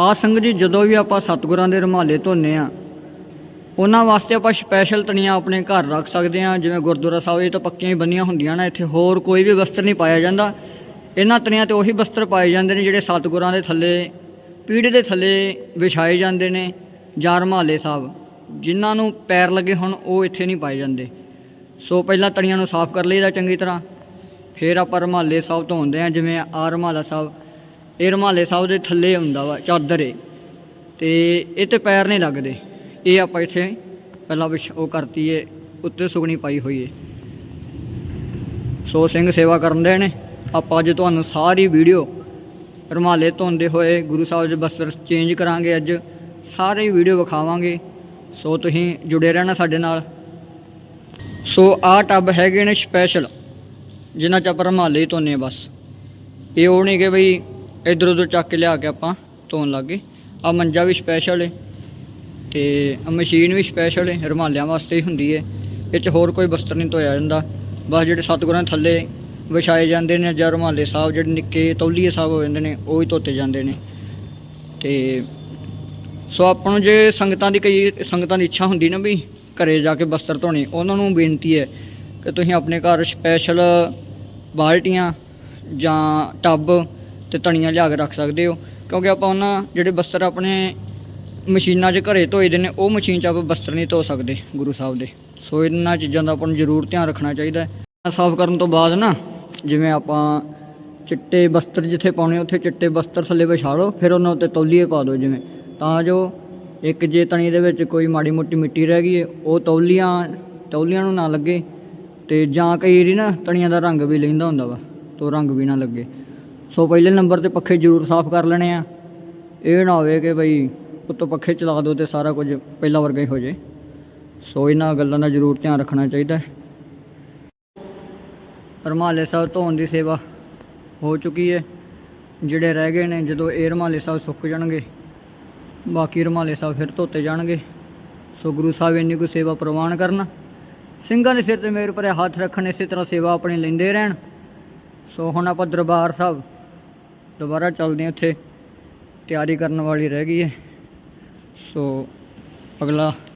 ਆ ਸੰਗਤ ਜੀ, ਜਦੋਂ ਵੀ ਆਪਾਂ ਸਤਿਗੁਰਾਂ ਦੇ ਰੁਮਾਲੇ ਧੋਨੇ ਆ, ਉਹਨਾਂ ਵਾਸਤੇ ਆਪਾਂ ਸਪੈਸ਼ਲ ਤਣੀਆਂ ਆਪਣੇ ਘਰ ਰੱਖ ਸਕਦੇ ਆ। ਜਿਵੇਂ ਗੁਰਦੁਆਰਾ ਸਾਹਿਬ ਇਹ ਤਾਂ ਪੱਕੀਆਂ ਹੀ ਬੰਨੀਆਂ ਹੁੰਦੀਆਂ ਨਾ, ਇੱਥੇ ਹੋਰ ਕੋਈ ਵੀ ਵਸਤਰ ਨਹੀਂ ਪਾਇਆ ਜਾਂਦਾ। ਇਹਨਾਂ ਤਣੀਆਂ ਤੇ ਉਹੀ ਵਸਤਰ ਪਾਏ ਜਾਂਦੇ ਨੇ ਜਿਹੜੇ ਸਤਿਗੁਰਾਂ ਦੇ ਥੱਲੇ ਪੀੜੇ ਦੇ ਥੱਲੇ ਵਿਛਾਏ ਜਾਂਦੇ ਨੇ, ਜਾਂ ਰੁਮਾਲੇ ਸਾਹਿਬ। ਜਿਨ੍ਹਾਂ ਨੂੰ ਪੈਰ ਲੱਗੇ ਹੁਣ, ਉਹ ਇੱਥੇ ਨਹੀਂ ਪਾਏ ਜਾਂਦੇ। ਸੋ ਪਹਿਲਾਂ ਤਣੀਆਂ ਨੂੰ ਸਾਫ਼ ਕਰ ਲਈਦਾ ਚੰਗੀ ਤਰ੍ਹਾਂ। ਫਿਰ ਆਪਾਂ ਰੁਮਾਲੇ ਸਾਹਿਬ ਧੋਂਦੇ ਆ, ਜਿਵੇਂ ਆ ਰੁਮਾਲਾ ਸਾਹਿਬ। ਇਹ ਰੁਮਾਲੇ ਸਾਹਿਬ ਦੇ ਥੱਲੇ ਹੁੰਦਾ ਵਾ, ਚਾਦਰ। ਏ ਤੇ ਇਹ ਤੇ ਪੈਰ ਨਹੀਂ ਲੱਗਦੇ। ਇਹ ਆਪਾਂ ਇੱਥੇ ਪਹਿਲਾਂ ਵਿਸ਼ ਉਹ ਕਰਤੀ ਏ, ਉੱਤੇ ਸੁਗਣੀ ਪਾਈ ਹੋਈ ਏ। ਸੋ ਸਿੰਘ ਸੇਵਾ ਕਰਨ ਦੇ ਨੇ। ਆਪਾਂ ਅੱਜ ਤੁਹਾਨੂੰ ਸਾਰੀ ਵੀਡੀਓ ਰੁਮਾਲੇ ਧੋਂਦੇ ਹੋਏ ਗੁਰੂ ਸਾਹਿਬ ਦੇ ਬਸਤਰ ਚੇਂਜ ਕਰਾਂਗੇ ਅੱਜ। ਸਾਰੀ ਵੀਡੀਓ ਵਿਖਾਵਾਂਗੇ। ਸੋ ਤੁਸੀਂ ਜੁੜੇ ਰਹਿਣਾ ਸਾਡੇ ਨਾਲ। ਸੋ ਆਹ ਟੱਬ ਹੈਗੇ ਨੇ ਸਪੈਸ਼ਲ ਜਿਨ੍ਹਾਂ ਚ ਆਪਾਂ ਰੁਮਾਲੇ ਹੀ ਧੋਨੇ ਬਸ। ਇਹ ਉਹ ਨਹੀਂ ਕਿ ਬਈ ਇਧਰ ਉਧਰ ਚੱਕ ਕੇ ਲਿਆ ਕੇ ਆਪਾਂ ਧੋਣ ਲੱਗੇ ਆ ਮੰਜਾ ਵੀ ਸਪੈਸ਼ਲ ਹੈ ਤੇ ਆਹ ਮਸ਼ੀਨ ਵੀ ਸਪੈਸ਼ਲ ਹੈ ਰੁਮਾਲਿਆਂ ਵਾਸਤੇ ਹੀ ਹੁੰਦੀ ਹੈ ਇਹ ਚ ਹੋਰ ਕੋਈ ਬਸਤਰ ਨਹੀਂ ਧੋਇਆ ਜਾਂਦਾ। ਬਸ ਜਿਹੜੇ ਸਤਿਗੁਰਾਂ ਦੇ ਥੱਲੇ ਵਿਛਾਏ ਜਾਂਦੇ ਨੇ ਜਾਂ ਰੁਮਾਲੇ ਸਾਹਿਬ ਜਿਹੜੇ ਨਿੱਕੇ ਤੌਲੀਏ ਸਾਹਿਬ ਹੋ ਜਾਂਦੇ ਨੇ, ਉਹ ਹੀ ਧੋਤੇ ਜਾਂਦੇ ਨੇ। ਤੇ ਸੋ ਆਪਾਂ ਨੂੰ ਜੇ ਸੰਗਤਾਂ ਦੀ ਕਈ ਸੰਗਤਾਂ ਦੀ ਇੱਛਾ ਹੁੰਦੀ ਨਾ ਵੀ ਘਰੇ ਜਾ ਕੇ ਬਸਤਰ ਧੋਣੇ, ਉਹਨਾਂ ਨੂੰ ਬੇਨਤੀ ਹੈ ਕਿ ਤੁਸੀਂ ਆਪਣੇ ਘਰ ਸਪੈਸ਼ਲ ਬਾਲਟੀਆਂ ਜਾਂ ਟੱਬ ਤੇ ਤਣੀਆਂ ਲਿਆ ਕੇ ਰੱਖ ਸਕਦੇ ਹੋ। ਕਿਉਂਕਿ ਆਪਾਂ ਉਹਨਾਂ ਜਿਹੜੇ ਬਸਤਰ ਆਪਣੇ ਮਸ਼ੀਨਾਂ 'ਚ ਘਰੇ ਧੋਏ ਦੇ ਨੇ, ਉਹ ਮਸ਼ੀਨ 'ਚ ਆਪਾਂ ਬਸਤਰ ਨਹੀਂ ਧੋ ਸਕਦੇ ਗੁਰੂ ਸਾਹਿਬ ਦੇ। ਸੋ ਇਹਨਾਂ ਚੀਜ਼ਾਂ ਦਾ ਆਪਾਂ ਨੂੰ ਜ਼ਰੂਰ ਧਿਆਨ ਰੱਖਣਾ ਚਾਹੀਦਾ ਹੈ। ਸਾਫ਼ ਕਰਨ ਤੋਂ ਬਾਅਦ ਨਾ, ਜਿਵੇਂ ਆਪਾਂ ਚਿੱਟੇ ਬਸਤਰ ਜਿੱਥੇ ਪਾਉਣੇ ਉੱਥੇ ਚਿੱਟੇ ਬਸਤਰ ਥੱਲੇ ਵਿਛਾ ਲਓ ਫਿਰ ਉਹਨਾਂ ਉੱਤੇ ਤੌਲੀਏ ਪਾ ਦਿਓ ਜਿਵੇਂ। ਤਾਂ ਜੋ ਇੱਕ ਜੇ ਤਣੀ ਦੇ ਵਿੱਚ ਕੋਈ ਮਾੜੀ ਮੋਟੀ ਮਿੱਟੀ ਰਹਿ ਗਈ ਹੈ ਉਹ ਤੌਲੀਆਂ ਤੌਲੀਆਂ ਨੂੰ ਨਾ ਲੱਗੇ ਤੇ ਜਾਂ ਕਈ ਵਾਰੀ ਨਾ ਤਣੀਆਂ ਦਾ ਰੰਗ ਵੀ ਲੈਂਦਾ ਹੁੰਦਾ ਵਾ, ਤੋ ਰੰਗ ਵੀ ਨਾ ਲੱਗੇ। ਸੋ ਪਹਿਲੇ ਨੰਬਰ ਤੇ ਪੱਖੇ ਜ਼ਰੂਰ ਸਾਫ਼ ਕਰ ਲੈਣੇ ਆ। ਇਹ ਨਾ ਹੋਵੇ ਕਿ ਬਈ ਉੱਤੋਂ ਪੱਖੇ ਚਲਾ ਦਿਓ ਤੇ ਸਾਰਾ ਕੁਝ ਪਹਿਲਾਂ ਵਰਗਾ ਹੀ ਹੋ ਜੇ ਸੋ ਇਹਨਾਂ ਗੱਲਾਂ ਦਾ ਜ਼ਰੂਰ ਧਿਆਨ ਰੱਖਣਾ ਚਾਹੀਦਾ ਹੈ। ਰੁਮਾਲੇ ਸਾਹਿਬ ਧੋਣ ਦੀ ਸੇਵਾ ਹੋ ਚੁੱਕੀ ਹੈ। ਜਿਹੜੇ ਰਹਿ ਗਏ ਨੇ, ਜਦੋਂ ਇਹ ਰੁਮਾਲੇ ਸਾਹਿਬ ਸੁੱਕ ਜਾਣਗੇ, ਬਾਕੀ ਰੁਮਾਲੇ ਸਾਹਿਬ ਫਿਰ ਧੋਤੇ ਜਾਣਗੇ। ਸੋ ਗੁਰੂ ਸਾਹਿਬ ਇੰਨੀ ਕੁ ਸੇਵਾ ਪ੍ਰਵਾਨ ਕਰਨ। ਸਿੰਘਾਂ ਦੇ ਸਿਰ ਤੇ ਮੇਰੇ ਪਰੇ ਹੱਥ ਰੱਖਣ, ਇਸੇ ਤਰ੍ਹਾਂ ਸੇਵਾ ਆਪਣੀ ਲੈਂਦੇ ਰਹਿਣ। ਸੋ ਹੁਣ ਆਪਾਂ ਦਰਬਾਰ ਸਾਹਿਬ ਦੁਬਾਰਾ ਚੱਲਦੇ ਹਾਂ ਉੱਥੇ। ਤਿਆਰੀ ਕਰਨ ਵਾਲੀ ਰਹਿ ਗਈ ਹੈ। ਸੋ ਅਗਲਾ